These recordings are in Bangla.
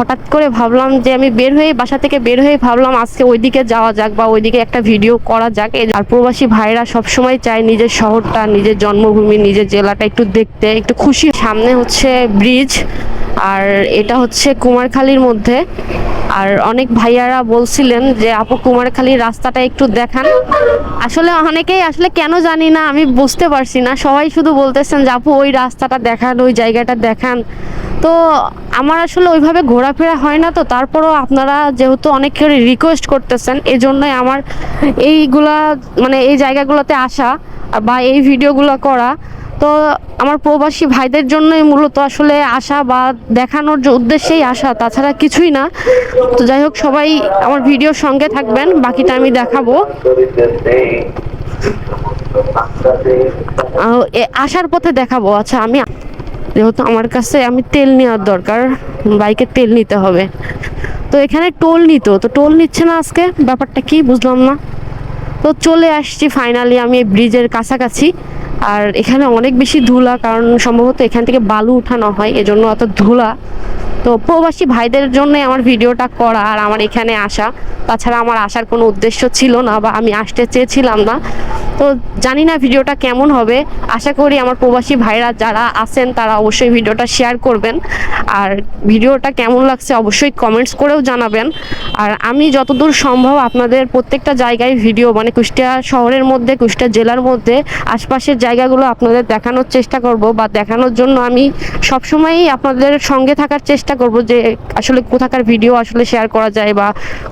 হঠাৎ করে ভাবলাম যে আমি বের হয়ে বাসা থেকে বের হয়ে ভাবলাম আজকে ওইদিকে যাওয়া যাক বা ওইদিকে একটা ভিডিও করা যাক। আর প্রবাসী ভাইরা সবসময় চায় নিজের শহরটা, নিজের জন্মভূমি, নিজের জেলাটা একটু দেখতে, একটু খুশি। সামনে হচ্ছে ব্রিজ আর এটা হচ্ছে কুমারখালীর মধ্যে। আর অনেক ভাইয়ারা বলছিলেন যে, আপু কুমারখালীর রাস্তাটা একটু দেখান। আসলে অনেকেই আসলে কেন জানি না, আমি বুঝতে পারছি না। সবাই শুধু বলতেছেন যে, আপু, ওই রাস্তাটা দেখান, ওই জায়গাটা দেখান। তো আমার আসলে ওইভাবে ঘোরাফেরা হয় না তো, তারপরও আপনারা যেহেতু অনেক রিকোয়েস্ট করতেছেন এই জন্যই আমার এইগুলা মানে এই জায়গাগুলোতে আসা বা এই ভিডিওগুলো করা। তো আমার প্রবাসী ভাইদের জন্যই মূলত আসলে আসা বা দেখানোর যে উদ্দেশ্যেই আসা, তাছাড়া কিছুই না। তো যাই হোক, সবাই আমার ভিডিওর সঙ্গে থাকবেন, বাকিটা আমি দেখাবো। আসার পথে দেখাবো। আচ্ছা আমি, যেহেতু আমার কাছে আমি তেল নেওয়ার দরকার, বাইকে তেল নিতে হবে। তো এখানে টোল নিত, তো টোল নিচ্ছে না আজকে? ব্যাপারটা কি বুঝলাম না। তো চলে আসছি ফাইনালি আমি ব্রিজের কাছাকাছি। আর এখানে অনেক বেশি ধুলা, কারণ সম্ভবত এখান থেকে বালু উঠানো হয়, এজন্য অত ধুলা। তো প্রবাসী ভাইদের জন্য আমার ভিডিওটা করা আর আমার এখানে আসা। তাছাড়া আমার আসার কোনো উদ্দেশ্য ছিল না বা আমি আসতে চেয়েছিলাম না। তো জানি না ভিডিওটা কেমন হবে। আশা করি আমার প্রবাসী ভাইরা যারা আছেন, তারা অবশ্যই ভিডিওটা শেয়ার করবেন। আর ভিডিওটা কেমন লাগছে অবশ্যই কমেন্টস করেও জানাবেন। আর আমি যতদূর সম্ভব আপনাদের প্রত্যেকটা জায়গায় ভিডিও মানে কুষ্টিয়া শহরের মধ্যে, কুষ্টিয়া জেলার মধ্যে, আশপাশের জায়গাগুলো আপনাদের দেখানোর চেষ্টা করব বা দেখানোর জন্য আমি সবসময়ই আপনাদের সঙ্গে থাকার চেষ্টা করব যে আসলে কোথাকার ভিডিও আসলে শেয়ার করা যায় বা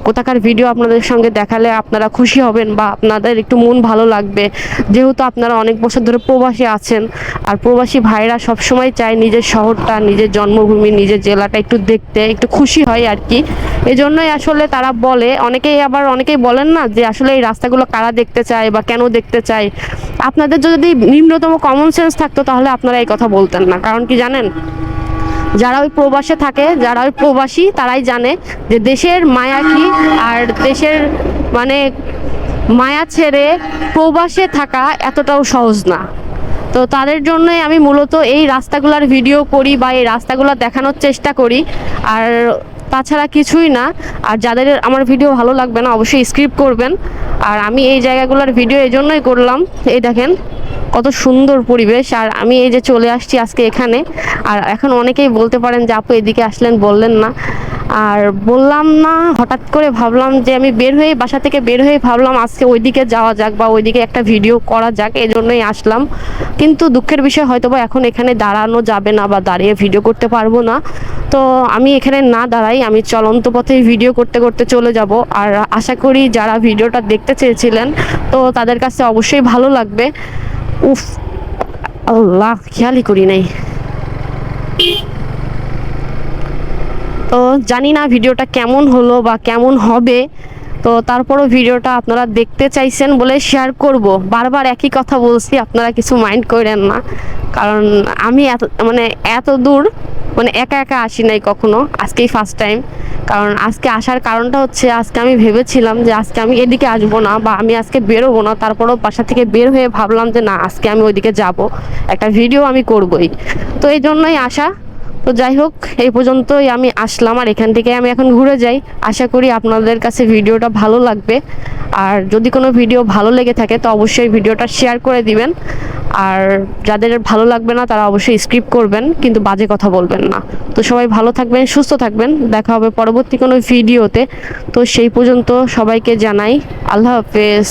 কোথাকার ভিডিও আপনাদের সঙ্গে দেখালে আপনারা খুশি হবেন বা আপনাদের একটু মন ভালো লাগবে। যেহেতু আপনারা অনেক বছর ধরে প্রবাসী আছেন, আর প্রবাসী ভাইরা সবসময় চায় নিজের শহরটা, নিজের জন্মভূমি, নিজের জেলাটা একটু দেখতে, একটু খুশি হয় আর কি। এই জন্যই আসলে তারা বলে, অনেকেই আবার অনেকেই বলেন না যে আসলে এই রাস্তাগুলো কারা দেখতে চায় বা কেন দেখতে চায়। আপনাদের যদি নিম্নতম কমন সেন্স থাকতো তাহলে আপনারা এই কথা বলতেন না, কারণ কি জানেন? যারা ওই প্রবাসে থাকে, যারা ওই প্রবাসী, তারাই জানে যে দেশের মায়া কি আর দেশের মানে মায়া ছেড়ে প্রবাসে থাকা এতটাও সহজ না। তো তাদের জন্যই আমি মূলত এই রাস্তাগুলার ভিডিও করি বা এই রাস্তাগুলো দেখানোর চেষ্টা করি। আর তাছাড়া কিছুই না। আর যাদের আমার ভিডিও ভালো লাগবে না, অবশ্যই স্ক্রিপ করবেন। আর আমি এই জায়গাগুলোর ভিডিও এই জন্যই করলাম। এই দেখেন, কত সুন্দর পরিবেশ। আর আমি এই যে চলে আসছি আজকে এখানে। আর এখন অনেকেই বলতে পারেন যে, আপু, এদিকে আসলেন বললেন না। আর বললাম না, হঠাৎ করে ভাবলাম যে আমি বের হয়ে বাসা থেকে বের হয়ে ভাবলাম আজকে ওইদিকে যাওয়া যাক বা ওইদিকে একটা ভিডিও করা যাক এই জন্যই আসলাম। কিন্তু দুঃখের বিষয় হয়তো বা এখন এখানে দাঁড়ানো যাবে না বা দাঁড়িয়ে ভিডিও করতে পারব না। তো আমি এখানে না দাঁড়াই, আমি চলন্ত পথে ভিডিও করতে করতে চলে যাব। আর আশা করি যারা ভিডিওটা দেখতে চেয়েছিলেন, তো তাদের কাছে অবশ্যই ভালো লাগবে। উফ, আল্লাহ, খেয়ালই করি নাই। তো জানি না ভিডিওটা কেমন হলো বা কেমন হবে। তো তারপরও ভিডিওটা আপনারা দেখতে চাইছেন বলে শেয়ার করব। বারবার একই কথা বলছি, আপনারা কিছু মাইন্ড করেন না। কারণ আমি এত মানে এত দূর মানে একা একা আসি নাই কখনো, আজকেই ফার্স্ট টাইম কারণ আজকে আসার কারণটা হচ্ছে, আজকে আমি ভেবেছিলাম যে আজকে আমি এদিকে আসব না বা আমি আজকে বেরোবো না। তারপরও বাসা থেকে বের হয়ে ভাবলাম যে না, আজকে আমি ওইদিকে যাব। একটা ভিডিও আমি করবই। তো এই জন্যই আসা তো যাই হোক, এই পর্যন্তই আমি আসলাম আর এখান থেকে আমি এখন ঘুরে যাই। আশা করি আপনাদের কাছে ভিডিওটা ভালো লাগবে। আর যদি কোনো ভিডিও ভালো লেগে থাকে, তো অবশ্যই ভিডিওটা শেয়ার করে দিবেন। আর যাদের ভালো লাগবে না, তারা অবশ্যই স্ক্রিপ্ট করবেন, কিন্তু বাজে কথা বলবেন না। তো সবাই ভালো থাকবেন, সুস্থ থাকবেন। দেখা হবে পরবর্তী কোনো ভিডিওতে। তো সেই পর্যন্ত সবাইকে জানাই, আল্লাহ হাফেজ।